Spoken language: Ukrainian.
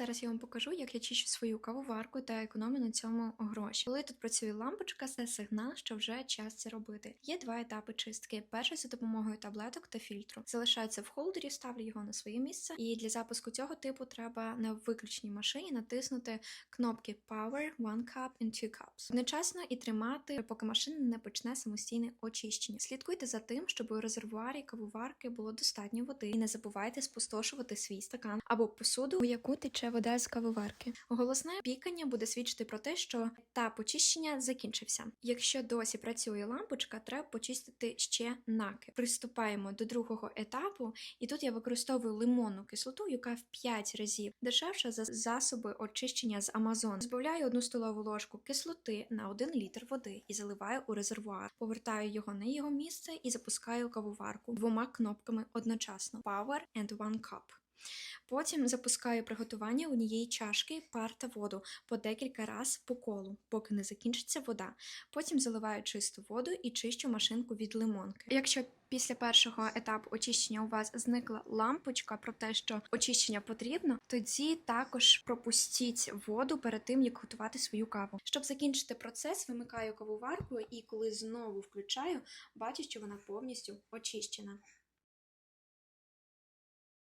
Зараз я вам покажу, як я чищу свою кавоварку та економлю на цьому гроші. Коли тут працює лампочка, це сигнал, що вже час це робити. Є два етапи чистки. Перший за допомогою таблеток та фільтру. Залишається в холдері, ставлю його на своє місце. І для запуску цього типу треба на виключній машині натиснути кнопки Power, One Cup and Two Cups. Одночасно і тримати, поки машина не почне самостійне очищення. Слідкуйте за тим, щоб у резервуарі кавоварки було достатньо води. І не забувайте спустошувати свій стакан або посуду, у яку тече вода з кавоварки. Голосне пікання буде свідчити про те, що етап очищення закінчився. Якщо досі працює лампочка, треба почистити ще накип. Приступаємо до другого етапу, і тут я використовую лимонну кислоту, яка в 5 разів дешевша за засоби очищення з Amazon. Збавляю одну столову ложку кислоти на 1 літр води і заливаю у резервуар. Повертаю його на його місце і запускаю кавоварку двома кнопками одночасно: Power and One Cup. Потім запускаю приготування однієї чашки пар та воду по декілька разів по колу, поки не закінчиться вода. Потім заливаю чисту воду і чищу машинку від лимонки. Якщо після першого етапу очищення у вас зникла лампочка про те, що очищення потрібно, тоді також пропустіть воду перед тим, як готувати свою каву. Щоб закінчити процес, вимикаю кавоварку і коли знову включаю, бачу, що вона повністю очищена.